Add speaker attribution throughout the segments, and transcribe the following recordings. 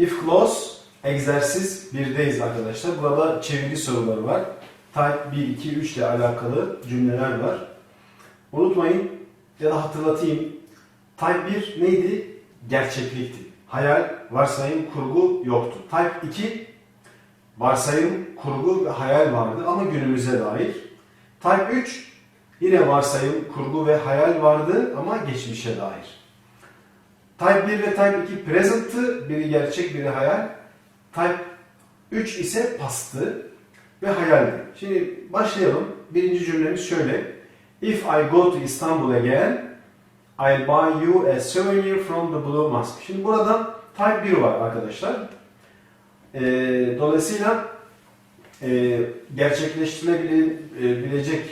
Speaker 1: If clause egzersiz 1'deyiz arkadaşlar. Burada çeviri soruları var. Type 1, 2, 3 ile alakalı cümleler var. Unutmayın ya da hatırlatayım. Type 1 neydi? Gerçeklikti. Hayal, varsayım, kurgu yoktu. Type 2 varsayım, kurgu ve hayal vardı ama günümüze dair. Type 3 yine varsayım, kurgu ve hayal vardı ama geçmişe dair. Type 1 ve Type 2 present'tı. Biri gerçek, biri hayal. Type 3 ise past'tı ve hayaldi. Şimdi başlayalım. Birinci cümlemiz şöyle. If I go to Istanbul again, I'll buy you a souvenir from the Blue Mosque. Şimdi burada Type 1 var arkadaşlar. Ee, dolayısıyla e, gerçekleştirilebilecek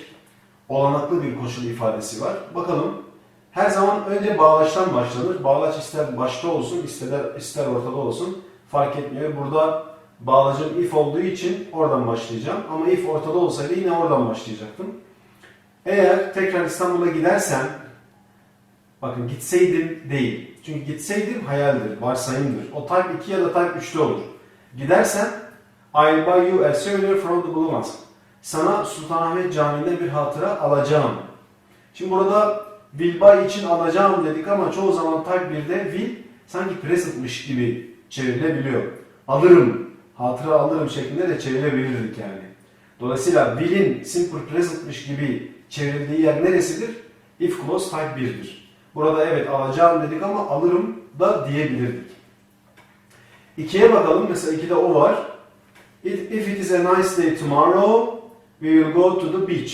Speaker 1: olanaklı bir koşul ifadesi var. Bakalım. Her zaman önce bağlaçtan başlanır. Bağlaç ister başta olsun, ister, ister ortada olsun. Fark etmiyor. Burada bağlacım if olduğu için oradan başlayacağım. Ama if ortada olsaydı yine oradan başlayacaktım. Eğer tekrar İstanbul'a gidersen, bakın gitseydim değil. Çünkü gitseydim hayaldir, varsayımdır. O type 2 ya da type 3'te olur. Gidersen, I'll buy you a souvenir from the Blue Mosque. Sana Sultanahmet Camii'nde bir hatıra alacağım. Şimdi burada will için alacağım dedik ama çoğu zaman 1'de will sanki present'mış gibi çevrilebiliyor. Alırım, hatıra alırım şeklinde de çevirebilirdik yani. Dolayısıyla will'in simple present'mış gibi çevrildiği yer neresidir? If clause type 1'dir. Burada evet alacağım dedik ama alırım da diyebilirdik. İkiye bakalım. Mesela ikide o var. İf it is a nice day tomorrow, we will go to the beach.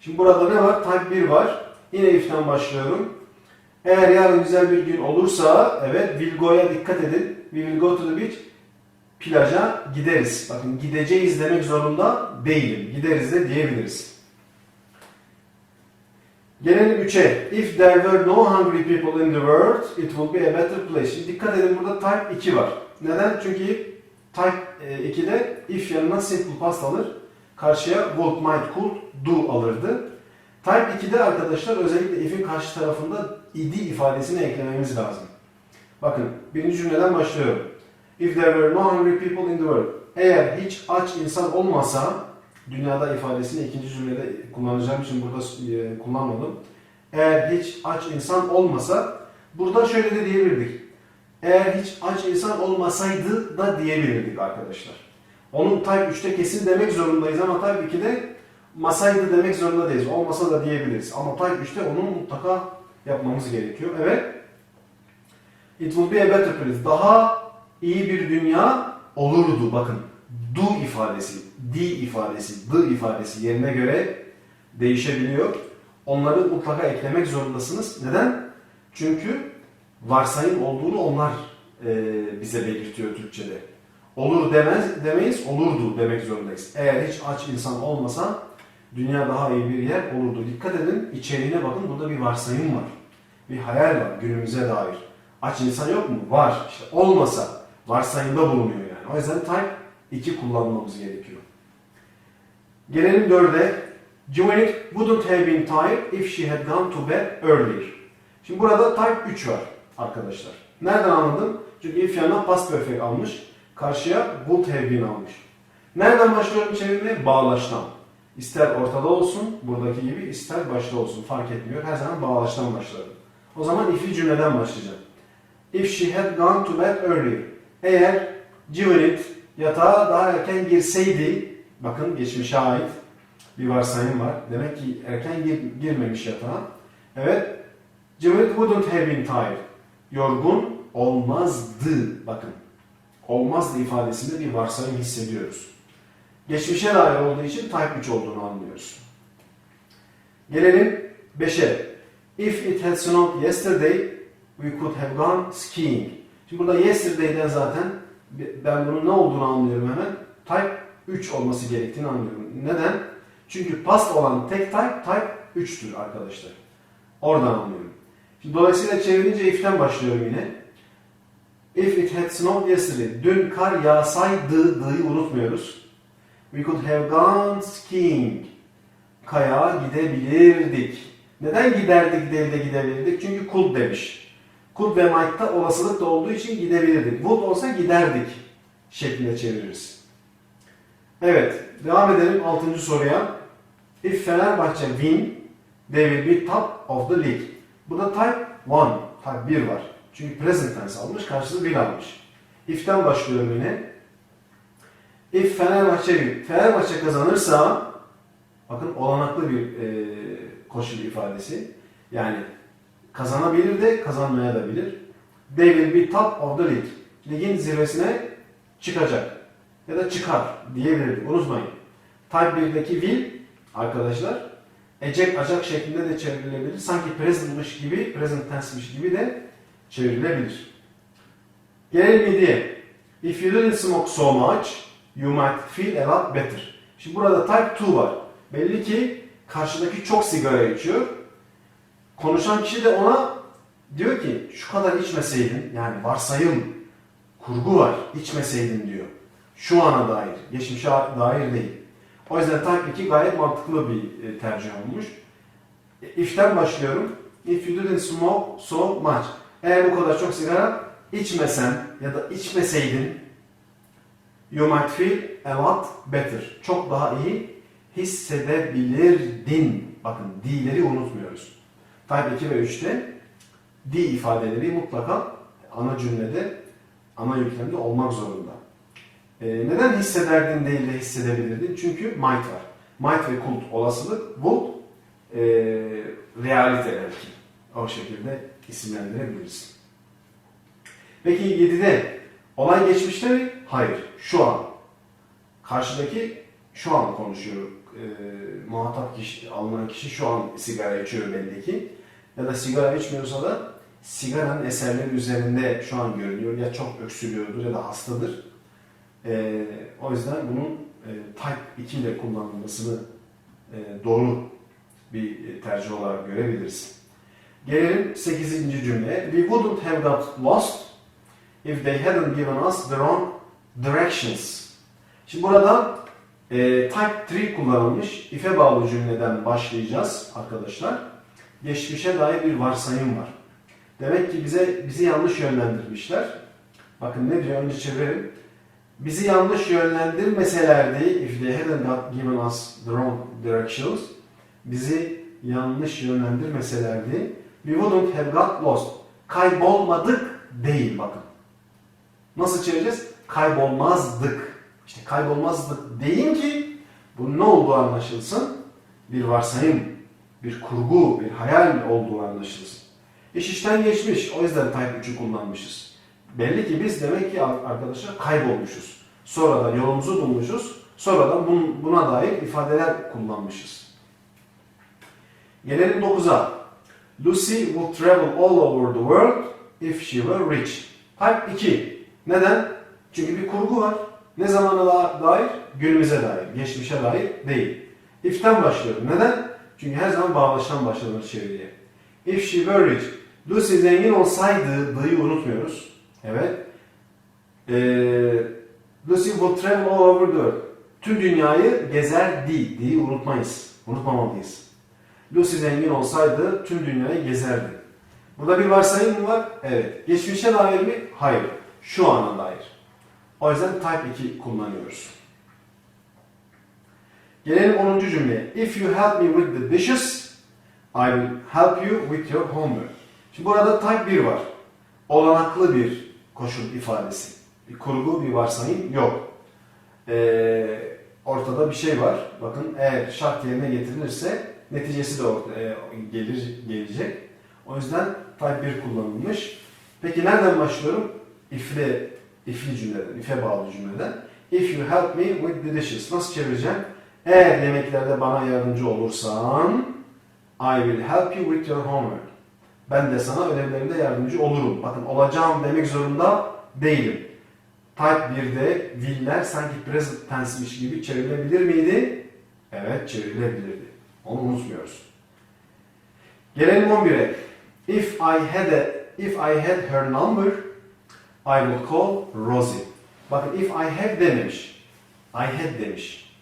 Speaker 1: Şimdi burada ne var? Type 1 var. Yine if'ten başlıyorum. Eğer yarın güzel bir gün olursa, evet, will go'ya dikkat edin. We will go to the beach. Plaja gideriz. Bakın gideceğiz demek zorunda değilim. Gideriz de diyebiliriz. Gelelim 3'e. If there were no hungry people in the world, it would be a better place. Şimdi dikkat edin burada type 2 var. Neden? Çünkü type e, 2'de if yanına simple past alır. Karşıya would, might, could, do alırdı. Type 2'de arkadaşlar özellikle if'in karşı tarafında id ifadesini eklememiz lazım. Bakın birinci cümleden başlıyorum. If there were no hungry people in the world. Eğer hiç aç insan olmasa, dünyada ifadesini ikinci cümlede kullanacağım için burada e, kullanmadım. Eğer hiç aç insan olmasa, burada şöyle de diyebilirdik. Eğer hiç aç insan olmasaydı da diyebilirdik arkadaşlar. Onun type 3'te kesin demek zorundayız ama type 2'de masaydı demek zorunda değiliz. Olmasa da diyebiliriz. Ama type 3'te onu mutlaka yapmamız gerekiyor. Evet. It will be a better place. Daha iyi bir dünya olurdu. Bakın. Do ifadesi, di ifadesi, the ifadesi yerine göre değişebiliyor. Onları mutlaka eklemek zorundasınız. Neden? Çünkü varsayım olduğunu onlar e, bize belirtiyor Türkçe'de. Olur demez demeyiz, olurdu demek zorundayız. Eğer hiç aç insan olmasa dünya daha iyi bir yer olurdu. Dikkat edin, içeriğine bakın. Burada bir varsayım var. Bir hayal var günümüze dair. Aç insan yok mu? Var. İşte olmasa varsayımda bulunuyor yani. O yüzden type 2 kullanmamız gerekiyor. Gelelim 4'e. Juvenile wouldn't have been tired if she had gone to bed earlier. Şimdi burada type 3 var arkadaşlar. Nereden anladım? Çünkü if yanına past perfect almış. Karşıya would have been almış. Nereden başlıyorum çevirmeye? Bağlaçtan. İster ortada olsun, buradaki gibi, ister başta olsun fark etmiyor. Her zaman bağlaçtan başlarım. O zaman if'i cümleden başlayacağım. If she had gone to bed earlier. Eğer Juvenile yatağa daha erken girseydi, bakın geçmişe ait bir varsayım var. Demek ki erken gir, girmemiş yatağa. Evet, Juvenile wouldn't have been tired. Yorgun olmazdı. Bakın, olmazdı ifadesinde bir varsayım hissediyoruz. Geçmişe dair olduğu için type 3 olduğunu anlıyoruz. Gelelim 5'e. If it had snowed yesterday, we could have gone skiing. Şimdi burada yesterday'den zaten ben bunun ne olduğunu anlıyorum hemen. Type 3 olması gerektiğini anlıyorum. Neden? Çünkü past olan tek type type 3'tür arkadaşlar. Oradan anlıyorum. Şimdi dolayısıyla çevirince if'ten başlıyorum yine. If it had snowed yesterday. Dün kar yağsaydı, dı'yı unutmuyoruz. We could have gone skiing. Kayağa gidebilirdik. Neden giderdik değil de gidebilirdik? Çünkü could demiş. Could ve might'ta olasılık da olduğu için gidebilirdik. Would olsa giderdik şeklinde çeviririz. Evet, devam edelim 6. soruya. If Fenerbahçe win, they will be top of the league. Burada type 1, type 1 var. Çünkü present tense almış, karşılığı will almış. If'ten başlıyorum yine. If Fenerbahçe win, Fenerbahçe kazanırsa, bakın olanaklı bir e, koşul ifadesi. Yani kazanabilir de kazanmaya da bilir. They will be top of the league. Ligin zirvesine çıkacak. Ya da çıkar diyebilirdik. Unutmayın. Type 1'deki will arkadaşlar ecek acak şeklinde de çevrilebilir. Sanki present'mış gibi, present tense'miş gibi de çevrilebilir. Gelelim 7'ye. If you didn't smoke so much, you might feel a lot better. Şimdi burada type 2 var. Belli ki karşıdaki çok sigara içiyor. Konuşan kişi de ona diyor ki şu kadar içmeseydin yani varsayım kurgu var içmeseydin diyor. Şu ana dair, geçmişe dair değil. O yüzden type 2 gayet mantıklı bir e, tercih olmuş. E, If'ten başlıyorum. If you didn't smoke so much. Eğer bu kadar çok sigara içmesen ya da içmeseydin you might feel a lot better. Çok daha iyi hissedebilirdin. Bakın D'leri unutmuyoruz. Type 2 ve 3'te D ifadeleri mutlaka ana cümlede, ana yüklemde olmak zorunda. Ee, neden hissederdin değil de hissedebilirdin? Çünkü might var. Might ve could olasılık, would e, realite belki. O şekilde isimlendirebiliriz. Peki 7'de olay geçmişte mi? Hayır. Şu an. Karşıdaki şu an konuşuyor. E, muhatap kişi, alınan kişi şu an sigara içiyor belli ki. Ya da sigara içmiyorsa da sigaranın eserleri üzerinde şu an görünüyor. Ya çok öksürüyordur ya da hastadır. E, o yüzden bunun e, type 2 ile kullanılmasını e, doğru bir e, tercih olarak görebiliriz. Gelelim 8. cümleye. We wouldn't have got lost if they hadn't given us the wrong directions. Şimdi burada e, type 3 kullanılmış. If'e bağlı cümleden başlayacağız arkadaşlar. Geçmişe dair bir varsayım var. Demek ki bize bizi yanlış yönlendirmişler. Bakın ne diyor? Önce çevirelim. Bizi yanlış yönlendirmeselerdi, if they hadn't given us the wrong directions, bizi yanlış yönlendirmeselerdi, we wouldn't have got lost. Kaybolmadık değil bakın. Nasıl çevireceğiz? Kaybolmazdık. İşte kaybolmazdık deyin ki bu ne olduğu anlaşılsın. Bir varsayım, bir kurgu, bir hayal olduğu anlaşılsın. İş işten geçmiş. O yüzden type 3'ü kullanmışız. Belli ki biz demek ki arkadaşlar kaybolmuşuz. Sonradan yolumuzu bulmuşuz. Sonradan bun- buna dair ifadeler kullanmışız. Gelelim 9'a. Lucy would travel all over the world if she were rich. Type 2. Neden? Çünkü bir kurgu var. Ne zamana da- dair? Günümüze dair, geçmişe dair değil. If'ten başlıyorum. Neden? Çünkü her zaman bağlaçtan başlanır çeviriye. If she were rich. Lucy zengin olsaydı, dı'yı unutmuyoruz. Evet. Ee, Lucy will travel all over the world. Tüm dünyayı gezerdi. Di'yi unutmayız. Unutmamalıyız. Lucy zengin olsaydı tüm dünyayı gezerdi. Burada bir varsayım mı var? Evet. Geçmişe dair mi? Hayır. Şu ana dair. O yüzden type 2 kullanıyoruz. Gelelim 10. cümleye. If you help me with the dishes, I will help you with your homework. Şimdi burada type 1 var. Olanaklı bir koşul ifadesi. Bir kurgu, bir varsayım yok. Ee, ortada bir şey var. Bakın eğer şart yerine getirilirse neticesi de ortaya gelir, gelecek. O yüzden type 1 kullanılmış. Peki nereden başlıyorum? If'le, if'li cümleden, if'e bağlı cümleden. If you help me with the dishes. Nasıl çevireceğim? Eğer yemeklerde bana yardımcı olursan I will help you with your homework. Ben de sana ödevlerinde yardımcı olurum. Bakın olacağım demek zorunda değilim. Type 1'de will'ler sanki present tense'miş gibi çevrilebilir miydi? Evet çevrilebilirdi. Onu unutmuyoruz. Gelelim 11'e. If I had a, if I had her number, I would call Rosie. Bakın if I have dememiş. I had demiş.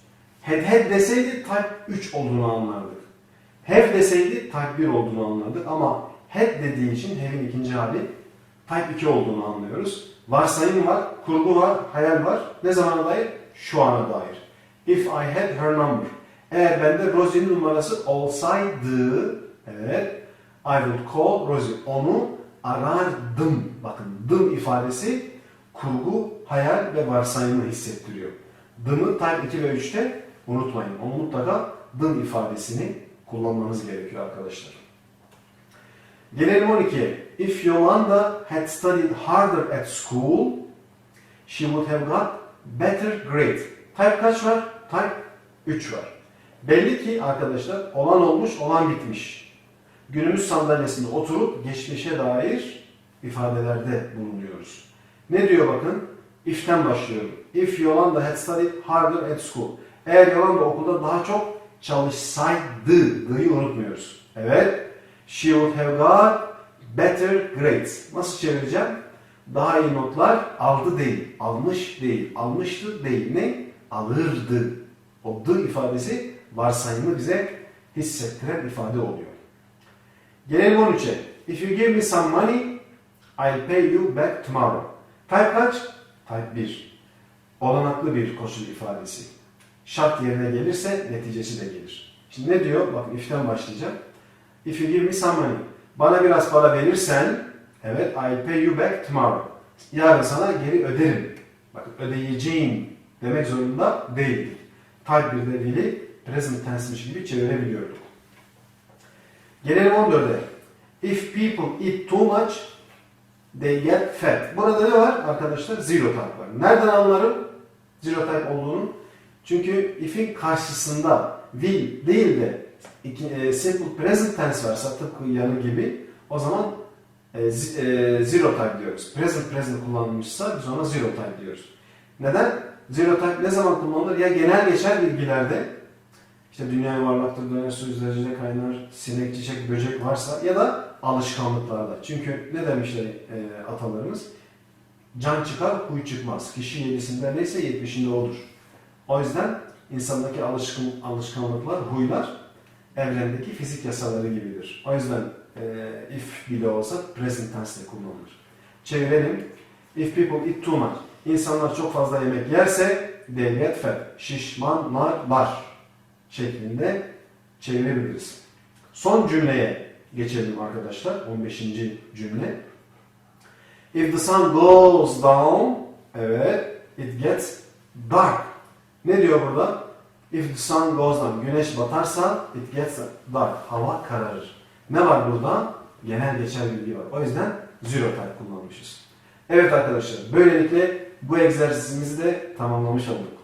Speaker 1: Had had deseydi type 3 olduğunu anlardık. Have deseydi type 1 olduğunu anlardık ama had dediği için have'in ikinci hali Type 2 olduğunu anlıyoruz. Varsayım var, kurgu var, hayal var. Ne zamana dair? Şu ana dair. If I had her number. Eğer bende Rosie'nin numarası olsaydı, evet, I would call Rosie. Onu arardım. Bakın dım ifadesi kurgu, hayal ve varsayımı hissettiriyor. Dımı type 2 ve 3'te unutmayın. Onu mutlaka dım ifadesini kullanmanız gerekiyor arkadaşlar. Gelelim 12'ye. If Yolanda had studied harder at school, she would have got better grade. Type kaç var? Type 3 var. Belli ki arkadaşlar olan olmuş, olan bitmiş. Günümüz sandalyesinde oturup geçmişe dair ifadelerde bulunuyoruz. Ne diyor bakın? If'ten başlıyorum. If Yolanda had studied harder at school. Eğer Yolanda okulda daha çok çalışsaydı, dı'yı unutmuyoruz. Evet. She would have got better grades. Nasıl çevireceğim? Daha iyi notlar aldı değil, almış değil, almıştı değil. Ne? Alırdı. O dı ifadesi varsayımı bize hissettiren ifade oluyor. Gelelim 13'e. If you give me some money, I'll pay you back tomorrow. Type kaç? Type 1. Olanaklı bir koşul ifadesi. Şart yerine gelirse neticesi de gelir. Şimdi ne diyor? Bakın if'ten başlayacağım. If you give me some money. Bana biraz para verirsen, evet, I'll pay you back tomorrow. Yarın sana geri öderim. Bakın ödeyeceğim demek zorunda değildik. Type 1'de will'i present tense'miş gibi çevirebiliyorduk. Gelelim 14'e. If people eat too much, they get fat. Burada ne var arkadaşlar? Zero type var. Nereden anlarım zero type olduğunu? Çünkü if'in karşısında will değil de iki, e, simple present tense varsa tıpkı yanı gibi o zaman e, e, zero type diyoruz. Present present kullanılmışsa biz ona zero type diyoruz. Neden? Zero type ne zaman kullanılır? Ya genel geçer bilgilerde işte dünya varlaktır, döner su yüzlerce kaynar, sinek, çiçek, böcek varsa ya da alışkanlıklarda. Çünkü ne demişler e, atalarımız? Can çıkar, huy çıkmaz. Kişi yedisinde neyse yetmişinde odur. O yüzden insandaki alışkın, alışkanlıklar, huylar evrendeki fizik yasaları gibidir. O yüzden e, if bile olsa present tense kullanılır. Çevirelim. If people eat too much. İnsanlar çok fazla yemek yerse they get fat. Şişmanlarlar şeklinde çevirebiliriz. Son cümleye geçelim arkadaşlar. 15. cümle. If the sun goes down, evet, it gets dark. Ne diyor burada? If the sun goes down, güneş batarsa it gets dark. Hava kararır. Ne var burada? Genel geçer bilgi var. O yüzden zero type kullanmışız. Evet arkadaşlar, böylelikle bu egzersizimizi de tamamlamış olduk.